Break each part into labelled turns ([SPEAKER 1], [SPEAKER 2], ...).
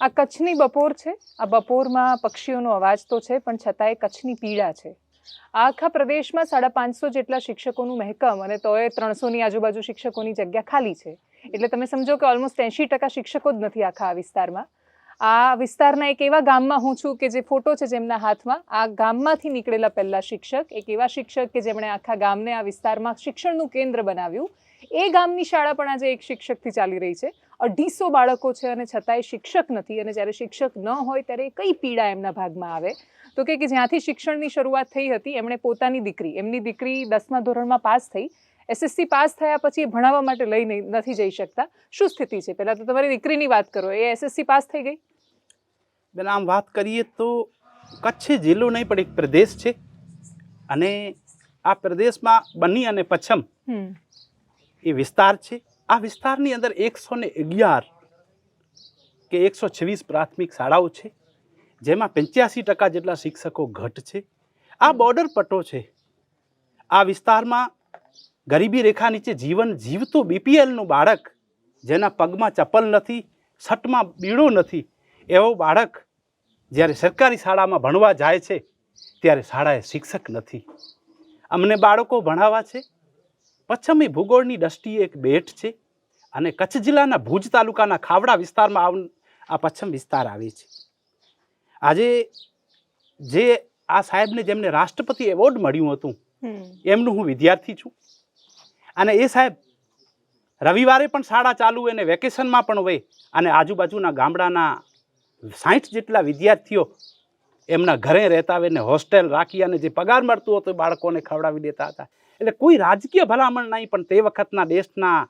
[SPEAKER 1] આ કચ્છની બપોર છે. આ બપોરમાં પક્ષીઓનો અવાજ તો છે, પણ છતાંય કચ્છની પીડા છે. આખા પ્રદેશમાં સાડા પાંચસો જેટલા શિક્ષકોનું મહેકમ અને તોય ત્રણસોની આજુબાજુ શિક્ષકોની જગ્યા ખાલી છે. એટલે તમે સમજો કે ઓલમોસ્ટ એંશી ટકા શિક્ષકો જ નથી આખા આ વિસ્તારમાં. આ વિસ્તારના એક એવા ગામમાં હું છું કે જે ફોટો છે જેમના હાથમાં, આ ગામમાંથી નીકળેલા પહેલા શિક્ષક, એક એવા શિક્ષક કે જેમણે આખા ગામને આ વિસ્તારમાં શિક્ષણનું કેન્દ્ર બનાવ્યું. એ ગામની શાળા પણ આજે એક શિક્ષકથી ચાલી રહી છે. અઢીસો બાળકો છે અને છતાંય શિક્ષક નથી. અને જ્યારે શિક્ષક ન હોય ત્યારે કઈ પીડા એમના ભાગમાં આવે? તો કે કે જ્યાંથી શિક્ષણની શરૂઆત થઈ હતી એમણે પોતાની દીકરી એમની દીકરી દસમા ધોરણમાં પાસ થઈ. એસએસસી પાસ થયા પછી ભણાવવા માટે લઈ નથી જઈ શકતા. શું સ્થિતિ છે? પહેલાં તો તમારી દીકરીની વાત કરો. એ એસએસસી પાસ થઈ ગઈ?
[SPEAKER 2] બેન આમ વાત કરીએ તો કચ્છ જિલ્લો નહીં પણ એક પ્રદેશ છે. અને આ પ્રદેશમાં બની અને પચ્છમ એ વિસ્તાર છે. આ વિસ્તારની અંદર એકસો ને અગિયાર કે એકસો છવ્વીસ પ્રાથમિક શાળાઓ છે, જેમાં પંચ્યાસી ટકા જેટલા શિક્ષકો ઘટ છે. આ બોર્ડર પટ્ટો છે. આ વિસ્તારમાં ગરીબી રેખા નીચે જીવન જીવતું બીપીએલનું બાળક, જેના પગમાં ચપ્પલ નથી સટમાં બીડો નથી, એવો બાળક જ્યારે સરકારી શાળામાં ભણવા જાય છે, ત્યારે શાળાએ શિક્ષક નથી. અમને બાળકો ભણાવવા છે પશ્ચિમી ભૂગોળની દ્રષ્ટિએ એક બેટ છે અને કચ્છ જિલ્લાના ભુજ તાલુકાના ખાવડા વિસ્તારમાં આવ આ પશ્ચિમ વિસ્તાર આવે છે. આજે જે આ સાહેબને જેમને રાષ્ટ્રપતિ એવોર્ડ મળ્યું હતું એમનું હું વિદ્યાર્થી છું. અને એ સાહેબ રવિવારે પણ શાળા ચાલુ હોય અને વેકેશનમાં પણ હોય અને આજુબાજુના ગામડાના સાઠ જેટલા વિદ્યાર્થીઓ એમના ઘરે રહેતા હોય ને હોસ્ટેલ રાખી અને જે પગાર મળતું હતું એ બાળકોને ખવડાવી દેતા હતા. એટલે કોઈ રાજકીય ભલામણ નહીં પણ તે વખતના દેશના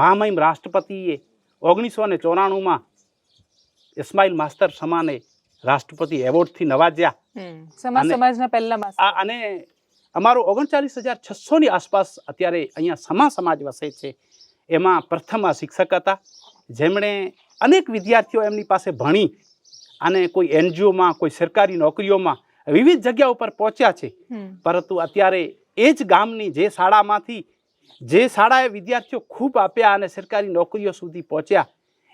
[SPEAKER 2] મહામહિમ રાષ્ટ્રપતિએ ઓગણીસો ને ચોરાણુંમાં ઇસ્માઇલ માસ્તર સમાને રાષ્ટ્રપતિ એવોર્ડથી નવાજ્યા. અને અમારો ઓગણચાલીસ હજાર છસોની આસપાસ અત્યારે અહીંયા સમા સમાજ વસે છે. એમાં પ્રથમ આ શિક્ષક હતા. જેમણે અનેક વિદ્યાર્થીઓ એમની પાસે ભણી અને કોઈ એનજીઓમાં કોઈ સરકારી નોકરીઓમાં વિવિધ જગ્યા ઉપર પહોંચ્યા છે. પરંતુ અત્યારે એ જ ગામની જે શાળામાંથી જે શાળાએ વિદ્યાર્થીઓ ખૂબ આપ્યા અને સરકારી નોકરીઓ સુધી પહોંચ્યા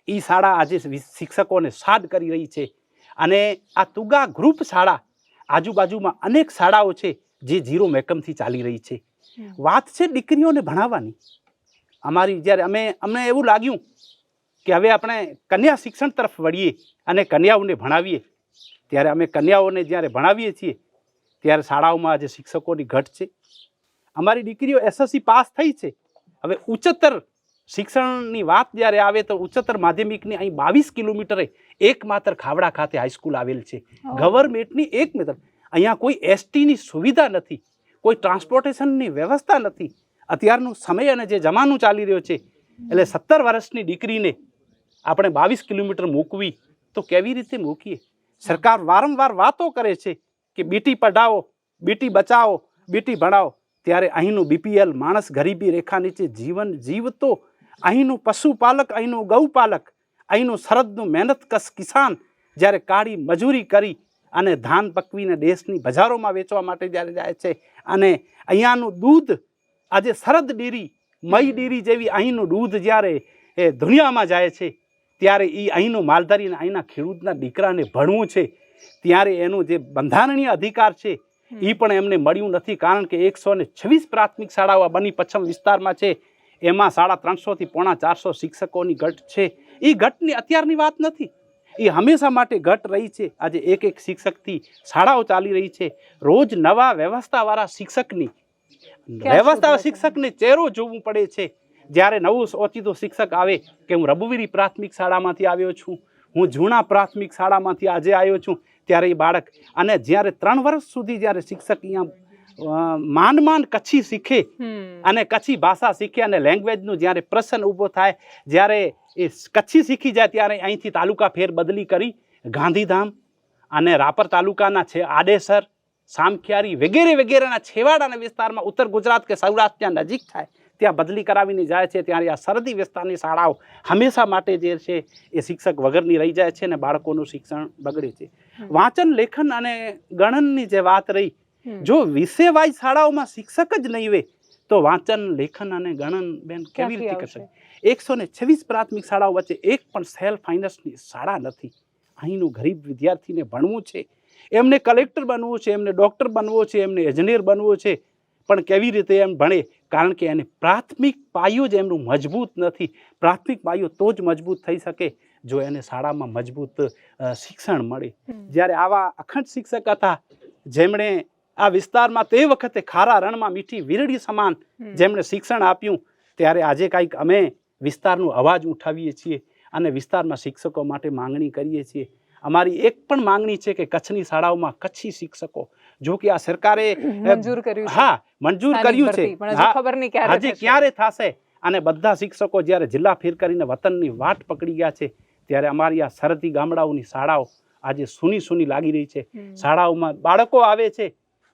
[SPEAKER 2] એ શાળા આજે શિક્ષકોને સાડ કરી રહી છે. અને આ તુગા ગ્રુપ શાળા આજુબાજુમાં અનેક શાળાઓ છે જે ઝીરો મેકમથી ચાલી રહી છે. વાત છે દીકરીઓને ભણાવવાની. અમારી જ્યારે અમે અમને એવું લાગ્યું કે હવે આપણે કન્યા શિક્ષણ તરફ વળીએ અને કન્યાઓને ભણાવીએ. ત્યારે અમે કન્યાઓને જ્યારે ભણાવીએ છીએ ત્યારે શાળાઓમાં આજે શિક્ષકોની ઘટ છે. અમારી દીકરીઓ એસએસસી પાસ થઈ છે. હવે ઉચ્ચતર શિક્ષણની વાત જ્યારે આવે તો ઉચ્ચતર માધ્યમિકની અહીં બાવીસ કિલોમીટરે એકમાત્ર ખાવડા ખાતે હાઈસ્કૂલ આવેલ છે. ગવર્મેન્ટની એક મિત્ર. અહીંયા કોઈ એસટીની સુવિધા નથી કોઈ ટ્રાન્સપોર્ટેશનની વ્યવસ્થા નથી. અત્યારનું સમય અને જે જમાનું ચાલી રહ્યો છે એટલે સત્તર વર્ષની દીકરીને આપણે બાવીસ કિલોમીટર મૂકવી, તો કેવી રીતે મૂકીએ? સરકાર વારંવાર વાતો કરે છે કે બેટી પઢાઓ, બેટી બચાવો, બેટી ભણાવો. ત્યારે અહીંનું બીપીએલ માણસ ગરીબી રેખા નીચે જીવન જીવતો, અહીંનું પશુપાલક, અહીંનું ગૌપાલક, અહીંનું સરહદનું મહેનત કશ કિસાન જ્યારે કાળી મજૂરી કરી અને ધાન પકવીને દેશની બજારોમાં વેચવા માટે જ્યારે જાય છે અને અહીંયાનું દૂધ, આજે સરહદ ડેરી મઈ ડેરી જેવી અહીંનું દૂધ જ્યારે એ દુનિયામાં જાય છે ત્યારે એ અહીંનું માલધારીને અહીંના ખેડૂતના દીકરાને ભણવું છે ત્યારે એનું જે બંધારણીય અધિકાર છે એ પણ એમને મળ્યું નથી કારણ કે એકસો ને છવ્વીસ પ્રાથમિક શાળાઓ બની પશ્ચિમ વિસ્તારમાં છે એમાં સાડા ત્રણસોથી પોણા ચારસો શિક્ષકોની ઘટ છે. એ ઘટની અત્યારની વાત નથી. એ હંમેશા માટે ઘટ રહી છે. આજે એક એક શિક્ષકથી શાળાઓ ચાલી રહી છે. રોજ નવા વ્યવસ્થાવાળા શિક્ષકની વ્યવસ્થા શિક્ષકને ચહેરો જોવું પડે છે. જ્યારે નવું ઓચિતું શિક્ષક આવે કે હું રઘુવીરી પ્રાથમિક શાળામાંથી આવ્યો છું હું જૂના પ્રાથમિક શાળામાંથી આજે આવ્યો છું ત્યારે એ બાળક અને જ્યારે ત્રણ વર્ષ સુધી જ્યારે શિક્ષક અહીંયા માન માંડ માંડ કચ્છી શીખે અને કચ્છી ભાષા શીખે અને લેંગ્વેજનું જ્યારે પ્રશ્ન ઊભો થાય જ્યારે એ કચ્છી શીખી જાય ત્યારે અહીંથી તાલુકા ફેર બદલી કરી ગાંધીધામ અને રાપર તાલુકાના છે આડેસર સામખિયારી વગેરે વગેરેના છેવાડાના વિસ્તારમાં ઉત્તર ગુજરાત કે સૌરાષ્ટ્ર ત્યાં નજીક થાય. ત્યાં બદલી કરાવીને જાય છે ત્યારે આ સરહદી વિસ્તારની શાળાઓ હંમેશા માટે જે છે એ શિક્ષક વગરની રહી જાય છે અને બાળકોનું શિક્ષણ બગડે છે. વાંચન લેખન અને ગણનની જે વાત રહી જો વિષયવાય શાળાઓમાં શિક્ષક જ નહીં હોય તો વાંચન લેખન અને ગણન બેન કેવી રીતે? કરશે? એકસો ને છવ્વીસ પ્રાથમિક શાળાઓ વચ્ચે એક પણ સેલ્ફ ફાઇનાન્સની શાળા નથી. અહીંનું ગરીબ વિદ્યાર્થીને ભણવું છે. એમને કલેક્ટર બનવું છે એમને ડૉક્ટર બનવો છે એમને એન્જિનિયર બનવો છે. પણ કેવી રીતે એમ ભણે? કારણ કે એને પ્રાથમિક પાયો જ એમનું મજબૂત નથી. પ્રાથમિક પાયો તો જ મજબૂત થઈ શકે જો એને શાળામાં મજબૂત શિક્ષણ મળે. જ્યારે આવા અખંડ શિક્ષક હતા જેમણે આ વિસ્તારમાં તે વખતે ખારા રણમાં મીઠી વીરડી સમાન જેમણે શિક્ષણ આપ્યું ત્યારે આજે કાંઈક અમે વિસ્તારનો અવાજ ઉઠાવીએ છીએ અને વિસ્તારમાં શિક્ષકો માટે માંગણી કરીએ છીએ અમારી એક પણ માંગણી છે કે કચ્છની શાળાઓમાં કચ્છી શિક્ષકો જો કે આ સરકારે
[SPEAKER 1] મંજૂર કર્યું
[SPEAKER 2] હા મંજૂર કર્યું છે.
[SPEAKER 1] ખબર નહીં ક્યારે
[SPEAKER 2] હજી ક્યારે થશે? અને બધા શિક્ષકો જ્યારે જિલ્લા ફેર કરીને વતનની વાટ પકડી ગયા છે ત્યારે અમારી આ સરહદી ગામડાઓની શાળાઓ આજે સૂની સૂની લાગી રહી છે. શાળાઓમાં બાળકો આવે છે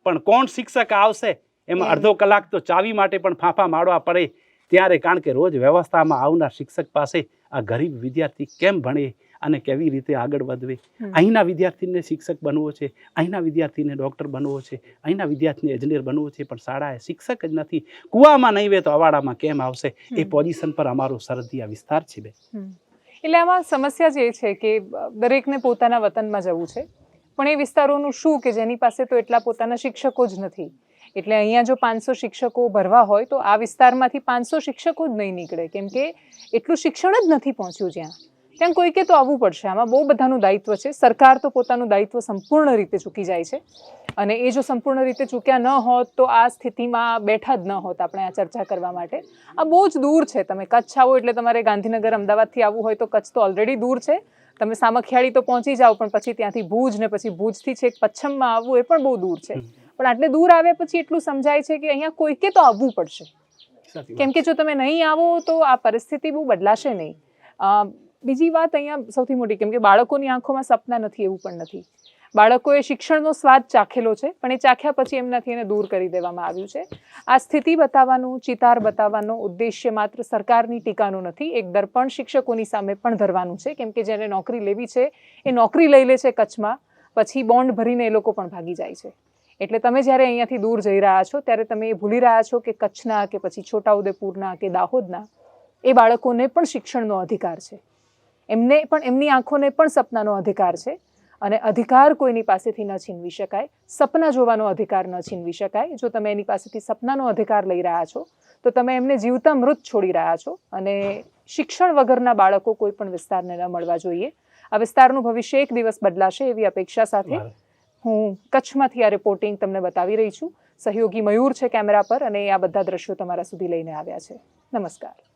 [SPEAKER 2] પણ કોણ શિક્ષક આવશે? એમાં. અડધો કલાક તો ચાવી માટે પણ ફાંફા મારવા પડે. ત્યારે કારણ કે રોજ વ્યવસ્થામાં આવનાર શિક્ષક પાસે આ ગરીબ વિદ્યાર્થી કેમ ભણે? અને કેવી રીતે આગળ વધવે. અહીંના વિદ્યાર્થીને શિક્ષક બનવો છે અહીંના વિદ્યાર્થીને ડૉક્ટર બનવો છે અહીંના વિદ્યાર્થીને એન્જિનિયર બનવો છે પણ શાળાએ શિક્ષક જ નથી. કુવામાં નહીં વે તો અવાડામાં કેમ આવશે? એ પોઝિશન પર અમારો સરહદી વિસ્તાર છે
[SPEAKER 1] બે એટલે આમાં સમસ્યા જે છે કે દરેકને પોતાના વતનમાં જવું છે પણ એ વિસ્તારોનું શું કે જેની પાસે તો એટલા પોતાના શિક્ષકો જ નથી? એટલે અહીંયા જો પાંચસો શિક્ષકો ભરવા હોય તો આ વિસ્તારમાંથી પાંચસો શિક્ષકો જ નહીં નીકળે કેમ કે એટલું શિક્ષણ જ નથી પહોંચ્યું જ્યાં. ત્યાં કોઈકે તો આવવું પડશે. આમાં બહુ બધાનું દાયિત્વ છે. સરકાર તો પોતાનું દાયિત્વ સંપૂર્ણ રીતે ચૂકી જાય છે. અને એ જો સંપૂર્ણ રીતે ચૂક્યા ન હોત તો આ સ્થિતિમાં બેઠા જ ન હોત આપણે આ ચર્ચા કરવા માટે. આ બહુ જ દૂર છે. તમે કચ્છ આવો એટલે તમારે ગાંધીનગર અમદાવાદથી આવવું હોય તો કચ્છ તો ઓલરેડી દૂર છે. તમે સામખિયાળી તો પહોંચી જાઓ પણ પછી ત્યાંથી ભુજ ને પછી ભુજથી છેક પચ્છમમાં આવવું એ પણ બહુ દૂર છે. પણ આટલે દૂર આવ્યા પછી એટલું સમજાય છે કે અહીંયા કોઈકે તો આવવું પડશે. કેમ કે જો તમે નહીં આવો તો આ પરિસ્થિતિ બહુ બદલાશે નહીં. બીજી વાત અહીંયા સૌથી મોટી, કેમ કે બાળકોની આંખોમાં સપના નથી, એવું પણ નથી. બાળકોએ શિક્ષણનો સ્વાદ ચાખેલો છે, પણ એ ચાખ્યા પછી એમનાથી એને દૂર કરી દેવામાં આવ્યું છે. આ સ્થિતિ બતાવવાનું, ચિતાર બતાવવાનો ઉદ્દેશ્ય માત્ર સરકારની ટીકાનો નથી, એક દર્પણ શિક્ષકોની સામે પણ ધરવાનું છે. કેમ કે જેને નોકરી લેવી છે, એ નોકરી લઈ લે છે કચ્છમાં, પછી બોન્ડ ભરીને એ લોકો પણ ભાગી જાય છે. એટલે તમે જ્યારે અહીંયાથી દૂર જઈ રહ્યા છો, ત્યારે તમે એ ભૂલી રહ્યા છો કે કચ્છના કે પછી છોટાઉદેપુરના કે દાહોદના, એ બાળકોને પણ શિક્ષણનો અધિકાર છે. એમને પણ એમની આંખોને પણ સપનાનો અધિકાર છે. અને અધિકાર કોઈની પાસેથી ન છીનવી શકાય સપના જોવાનો અધિકાર ન છીનવી શકાય. જો તમે એની પાસેથી સપનાનો અધિકાર લઈ રહ્યા છો તો તમે એમને જીવતા મૃત છોડી રહ્યા છો. અને શિક્ષણ વગરના બાળકો કોઈ પણ વિસ્તારને ન મળવા જોઈએ. આ વિસ્તારનું ભવિષ્ય એક દિવસ બદલાશે એવી અપેક્ષા સાથે હું કચ્છમાંથી આ રિપોર્ટિંગ તમને બતાવી રહી છું. સહયોગી મયુર છે કેમેરા પર અને આ બધા દ્રશ્યો તમારા સુધી લઈને આવ્યા છે. નમસ્કાર.